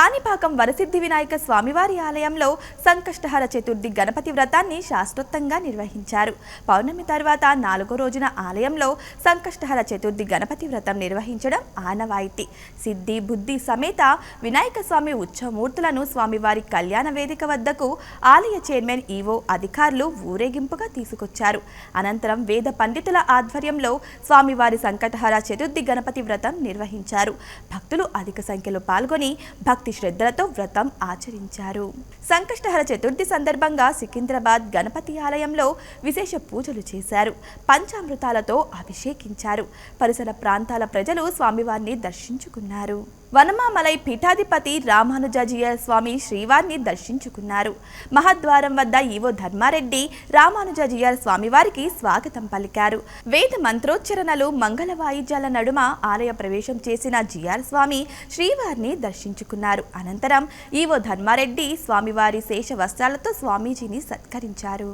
साथ కాణిపాకం వరసిద్ధి వినాయక స్వామివారి ఆలయంలో సంకష్టహర చతుర్థి గణపతి వ్రతాన్ని శాస్త్రోత్తంగా నిర్వహించారు. పౌర్ణమి తర్వాత నాలుగో రోజున ఆలయంలో సంకష్టహర చతుర్థి గణపతి వ్రతం నిర్వహించడం ఆనవాయితీ. సిద్ధి బుద్ధి సమేత వినాయక స్వామి ఉత్సవమూర్తులను స్వామివారి కళ్యాణ వేదిక వద్దకు ఆలయ చైర్మన్ ఈవో అధికారులు ఊరేగింపుగా తీసుకొచ్చారు. అనంతరం వేద పండితుల ఆధ్వర్యంలో స్వామివారి సంకటహర చతుర్థి గణపతి వ్రతం నిర్వహించారు. భక్తులు అధిక సంఖ్యలో పాల్గొని భక్తి శ్రద్ధలతో వ్రతం ఆచరించారు. సంకష్టహర చతుర్థి సందర్భంగా సికింద్రాబాద్ గణపతి ఆలయంలో విశేష పూజలు చేశారు. పంచామృతాలతో అభిషేకించారు. పరిసర ప్రాంతాల ప్రజలు స్వామివారిని దర్శించుకున్నారు. వనమామలై పీఠాధిపతి రామానుజాజీయ స్వామి శ్రీవారిని దర్శించుకున్నారు. మహద్వారం వద్ద ఈవో ధర్మారెడ్డి రామానుజాజీయ స్వామివారికి స్వాగతం పలికారు. వేద మంత్రోచ్చరణలు మంగళ వాయిద్యాల నడుమ ఆలయ ప్రవేశం చేసిన జిఆర్ స్వామి శ్రీవారిని దర్శించుకున్నారు. అనంతరం ఈవో ధర్మారెడ్డి స్వామివారి శేష వస్త్రాలతో స్వామీజీని సత్కరించారు.